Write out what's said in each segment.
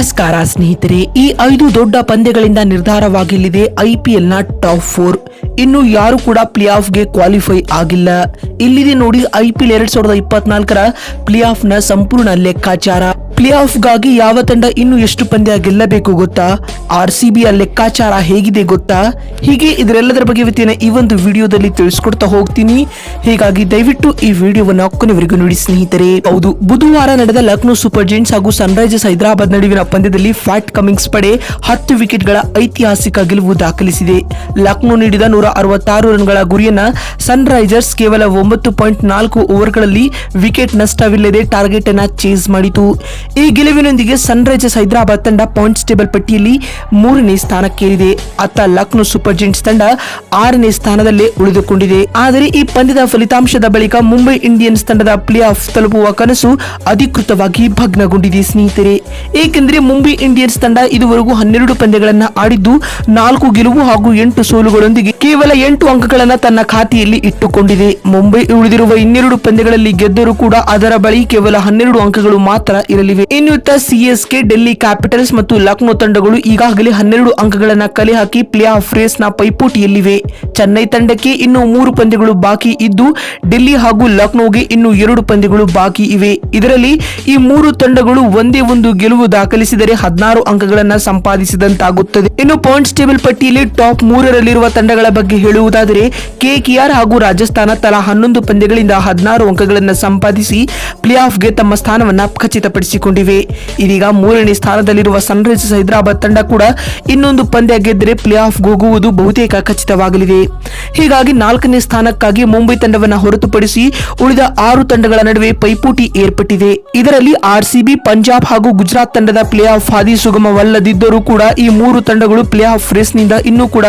ನಮಸ್ಕಾರ ಸ್ನೇಹಿತರೆ, ಈ ಐದು ದೊಡ್ಡ ಪಂದ್ಯಗಳಿಂದ ನಿರ್ಧಾರವಾಗಲಿದೆ ಐಪಿಎಲ್ನ ಟಾಪ್ ಫೋರ್. ಇನ್ನು ಯಾರು ಕೂಡ ಪ್ಲೇ ಆಫ್ಗೆ ಕ್ವಾಲಿಫೈ ಆಗಿಲ್ಲ. ಇಲ್ಲಿದೆ ನೋಡಿ ಐಪಿಎಲ್ ಎರಡ್ ಸಾವಿರದ ಇಪ್ಪತ್ನಾಲ್ಕರ ಪ್ಲೇ ಆಫ್ನ ಸಂಪೂರ್ಣ ಲೆಕ್ಕಾಚಾರ. ಪ್ಲೇ ಆಫ್ಗಾಗಿ ಯಾವ ತಂಡ ಇನ್ನು ಎಷ್ಟು ಪಂದ್ಯ ಗೆಲ್ಲಬೇಕು ಗೊತ್ತಾ? ಆರ್ ಸಿ ಬಿಯ ಲೆಕ್ಕಾಚಾರ ಹೇಗಿದೆ ಗೊತ್ತಾ? ಹೀಗೆ ಇದರೆಲ್ಲದರ ಬಗ್ಗೆ ಇವತ್ತಿನ ಈ ಒಂದು ವಿಡಿಯೋದಲ್ಲಿ ತಿಳಿಸ್ಕೊಡ್ತಾ ಹೋಗ್ತೀನಿ. ಹೀಗಾಗಿ ದಯವಿಟ್ಟು ಈ ವಿಡಿಯೋವನ್ನು ಕೊನೆವರೆಗೂ ನೋಡಿ ಸ್ನೇಹಿತರೆ. ಹೌದು, ಬುಧವಾರ ನಡೆದ ಲಕ್ನೋ ಸೂಪರ್ ಜೈಂಟ್ಸ್ ಹಾಗೂ ಸನ್ರೈಸರ್ಸ್ ಹೈದರಾಬಾದ್ ನಡುವಿನ ಪಂದ್ಯದಲ್ಲಿ ಫ್ಯಾಟ್ ಕಮಿಂಗ್ಸ್ ಪಡೆ ಹತ್ತು ವಿಕೆಟ್ಗಳ ಐತಿಹಾಸಿಕ ಗೆಲುವು ದಾಖಲಿಸಿದೆ. ಲಕ್ನೋ ನೀಡಿದ ನೂರ ಅರವತ್ತಾರು ರನ್ಗಳ ಗುರಿಯನ್ನ ಸನ್ರೈಸರ್ಸ್ ಕೇವಲ ಒಂಬತ್ತು ಪಾಯಿಂಟ್ ನಾಲ್ಕು ಓವರ್ಗಳಲ್ಲಿ ವಿಕೆಟ್ ನಷ್ಟವಿಲ್ಲದೆ ಟಾರ್ಗೆಟ್ ಅನ್ನ ಚೇಸ್ ಮಾಡಿತು. ಈ ಗೆಲುವಿನೊಂದಿಗೆ ಸನ್ರೈಸರ್ಸ್ ಹೈದರಾಬಾದ್ ತಂಡ ಪಾಯಿಂಟ್ಸ್ ಟೇಬಲ್ ಪಟ್ಟಿಯಲ್ಲಿ ಮೂರನೇ ಸ್ಥಾನಕ್ಕೇರಿದೆ. ಅತ್ತ ಲಕ್ನೋ ಸೂಪರ್ ಜೈಂಟ್ಸ್ ತಂಡ ಆರನೇ ಸ್ಥಾನದಲ್ಲೇ ಉಳಿದುಕೊಂಡಿದೆ. ಆದರೆ ಈ ಪಂದ್ಯದ ಫಲಿತಾಂಶದ ಬಳಿಕ ಮುಂಬೈ ಇಂಡಿಯನ್ಸ್ ತಂಡದ ಪ್ಲೇ ಆಫ್ ತಲುಪುವ ಕನಸು ಅಧಿಕೃತವಾಗಿ ಭಗ್ನಗೊಂಡಿದೆ ಸ್ನೇಹಿತರೆ. ಏಕೆಂದರೆ ಮುಂಬೈ ಇಂಡಿಯನ್ಸ್ ತಂಡ ಇದುವರೆಗೂ ಹನ್ನೆರಡು ಪಂದ್ಯಗಳನ್ನು ಆಡಿದ್ದು, ನಾಲ್ಕು ಗೆಲುವು ಹಾಗೂ ಎಂಟು ಸೋಲುಗಳೊಂದಿಗೆ ಕೇವಲ ಎಂಟು ಅಂಕಗಳನ್ನು ತನ್ನ ಖಾತೆಯಲ್ಲಿ ಇಟ್ಟುಕೊಂಡಿದೆ. ಮುಂಬೈ ಉಳಿದಿರುವ ಇನ್ನೆರಡು ಪಂದ್ಯಗಳಲ್ಲಿ ಗೆದ್ದರೂ ಕೂಡ ಅದರ ಬಳಿ ಕೇವಲ ಹನ್ನೆರಡು ಅಂಕಗಳು ಮಾತ್ರ ಇರಲಿವೆ. ಇನ್ನುತ್ತ ಸಿಎಸ್ಕೆ ಡೆಲ್ಲಿ ಕ್ಯಾಪಿಟಲ್ಸ್ ಮತ್ತು ಲಕ್ನೋ ತಂಡಗಳು ಈಗಾಗಲೇ ಹನ್ನೆರಡು ಅಂಕಗಳನ್ನ ಕಲೆ ಹಾಕಿ ಪ್ಲೇ ಆಫ್ ರೇಸ್ನ ಪೈಪೋಟಿಯಲ್ಲಿವೆ. ಚೆನ್ನೈ ತಂಡಕ್ಕೆ ಇನ್ನು ಮೂರು ಪಂದ್ಯಗಳು ಬಾಕಿ ಇದ್ದು ಡೆಲ್ಲಿ ಹಾಗೂ ಲಕ್ನೋಗೆ ಇನ್ನು ಎರಡು ಪಂದ್ಯಗಳು ಬಾಕಿ ಇವೆ. ಇದರಲ್ಲಿ ಈ ಮೂರು ತಂಡಗಳು ಒಂದೇ ಒಂದು ಗೆಲುವು ದಾಖಲಿಸಿದರೆ ಹದಿನಾರು ಅಂಕಗಳನ್ನು ಸಂಪಾದಿಸಿದಂತಾಗುತ್ತದೆ. ಇನ್ನು ಪಾಯಿಂಟ್ಸ್ ಟೇಬಲ್ ಪಟ್ಟಿಯಲ್ಲಿ ಟಾಪ್ ಮೂರರಲ್ಲಿರುವ ತಂಡಗಳ ಬಗ್ಗೆ ಹೇಳುವುದಾದರೆ ಕೆಕೆಆರ್ ಹಾಗೂ ರಾಜಸ್ಥಾನ ತಲಾ ಹನ್ನೊಂದು ಪಂದ್ಯಗಳಿಂದ ಹದಿನಾರು ಅಂಕಗಳನ್ನು ಸಂಪಾದಿಸಿ ಪ್ಲೇ ಆಫ್ಗೆ ತಮ್ಮ ಸ್ಥಾನವನ್ನ ಖಚಿತಪಡಿಸಿಕೊಂಡಿವೆ ಇದೀಗ ಮೂರನೇ ಸ್ಥಾನದಲ್ಲಿರುವ ಸನ್ರೈಸರ್ಸ್ ಹೈದರಾಬಾದ್ ತಂಡ ಕೂಡ ಇನ್ನೊಂದು ಪಂದ್ಯ ಗೆದ್ದರೆ ಪ್ಲೇ ಆಫ್ ಹೋಗುವುದು ಬಹುತೇಕ ಖಚಿತವಾಗಲಿದೆ. ಹೀಗಾಗಿ ನಾಲ್ಕನೇ ಸ್ಥಾನಕ್ಕಾಗಿ ಮುಂಬೈ ತಂಡವನ್ನು ಹೊರತುಪಡಿಸಿ ಉಳಿದ ಆರು ತಂಡಗಳ ನಡುವೆ ಪೈಪೋಟಿ ಏರ್ಪಟ್ಟಿದೆ. ಇದರಲ್ಲಿ ಆರ್ಸಿಬಿ ಪಂಜಾಬ್ ಹಾಗೂ ಗುಜರಾತ್ ತಂಡದ ಪ್ಲೇ ಆಫ್ ಹಾದಿ ಸುಗಮವಲ್ಲದಿದ್ದರೂ ಕೂಡ ಈ ಮೂರು ತಂಡಗಳು ಪ್ಲೇ ಆಫ್ ರೇಸ್ನಿಂದ ಇನ್ನೂ ಕೂಡ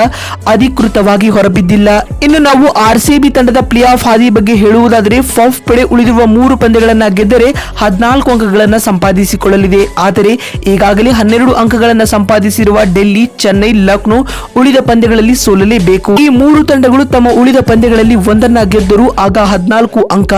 ಅಧಿಕೃತವಾಗಿ ಹೊರಬಿದ್ದಿಲ್ಲ. ಇನ್ನು ನಾವು ಆರ್ಸಿಬಿ ತಂಡದ ಪ್ಲೇ ಆಫ್ ಹಾದಿ ಬಗ್ಗೆ ಹೇಳುವುದಾದರೆ ಫಫ್ ಪಡೆ ಉಳಿದಿರುವ ಮೂರು ಪಂದ್ಯಗಳನ್ನ ಗೆದ್ದರೆ ಹದಿನಾಲ್ಕು ಅಂಕಗಳನ್ನ ಸಂಪಾದಿಸಿಕೊಳ್ಳಲಿದೆ. ಆದರೆ ಈಗಾಗಲೇ ಹನ್ನೆರಡು ಅಂಕಗಳನ್ನು ಸಂಪಾದಿಸಿರುವ ಡೆಲ್ಲಿ, ಚೆನ್ನೈ, ಲಕ್ನೋ ಉಳಿದ ಪಂದ್ಯಗಳಲ್ಲಿ ಸೋಲಲೇಬೇಕು. ಈ ಮೂರು ತಂಡಗಳು ತಮ್ಮ ಉಳಿದ ಪಂದ್ಯಗಳಲ್ಲಿ ಒಂದನ್ನ ಗೆದ್ದರೂ ಆಗ ಹದಿನಾಲ್ಕು ಅಂಕ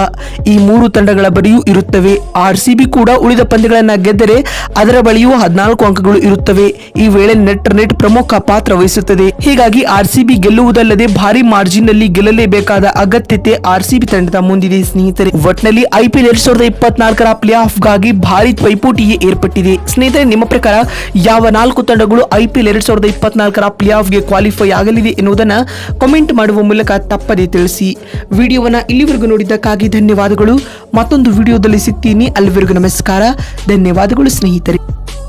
ಈ ಮೂರು ತಂಡಗಳ ಬಳಿಯೂ ಇರುತ್ತವೆ. ಆರ್ಸಿಬಿ ಕೂಡ ಉಳಿದ ಪಂದ್ಯಗಳನ್ನ ಗೆದ್ದರೆ ಅದರ ಬಳಿಯೂ ಹದಿನಾಲ್ಕು ಅಂಕಗಳು ಇರುತ್ತವೆ. ಈ ವೇಳೆ ನೆಟ್ ನೆಟ್ ಪ್ರಮುಖ ಪಾತ್ರ ವಹಿಸುತ್ತದೆ. ಹೀಗಾಗಿ ಆರ್ಸಿಬಿ ಗೆಲ್ಲುವುದಲ್ಲದೆ ಭಾರಿ ಮಾರ್ಜಿನ್ನಲ್ಲಿ ಗೆಲ್ಲಲೇಬೇಕಾದ ಅಗತ್ಯತೆ ಆರ್ಸಿಬಿ ತಂಡದ ಮುಂದಿದೆ ಸ್ನೇಹಿತರೆ. ಒಟ್ನಲ್ಲಿ ಐಪಿಎಲ್ ಎರಡ್ ಸಾವಿರದ ಇಪ್ಪತ್ನಾಲ್ಕರ ಪ್ಲೇ ಆಫ್ಗಾಗಿ ಭಾರಿ ಪೈಪೋಟಿಯೇ ಏರ್ಪಟ್ಟಿದೆ. ಸ್ನೇಹಿತರೆ, ನಿಮ್ಮ ಪ್ರಕಾರ ಯಾವ ನಾಲ್ಕು ತಂಡಗಳು ಐಪಿಎಲ್ ಎರಡ್ ಸಾವಿರದ ಇಪ್ಪತ್ನಾಲ್ಕರ ಪ್ಲೇ ಆಫ್ಗೆ ಕ್ವಾಲಿಫೈ ಆಗಲಿದೆ ಎನ್ನುವುದನ್ನ ಕಾಮೆಂಟ್ ಮಾಡುವ ಮೂಲಕ ತಪ್ಪದೇ ತಿಳಿಸಿ. ವಿಡಿಯೋವನ್ನ ಇಲ್ಲಿವರೆಗೂ ನೋಡಿದ್ದಕ್ಕಾಗಿ ಧನ್ಯವಾದಗಳು. ಮತ್ತೊಂದು ವಿಡಿಯೋದಲ್ಲಿ ಸಿಗ್ತೀನಿ. ಅಲ್ಲಿವರೆಗೂ ನಮಸ್ಕಾರ. ಧನ್ಯವಾದಗಳು ಸ್ನೇಹಿತರೆ.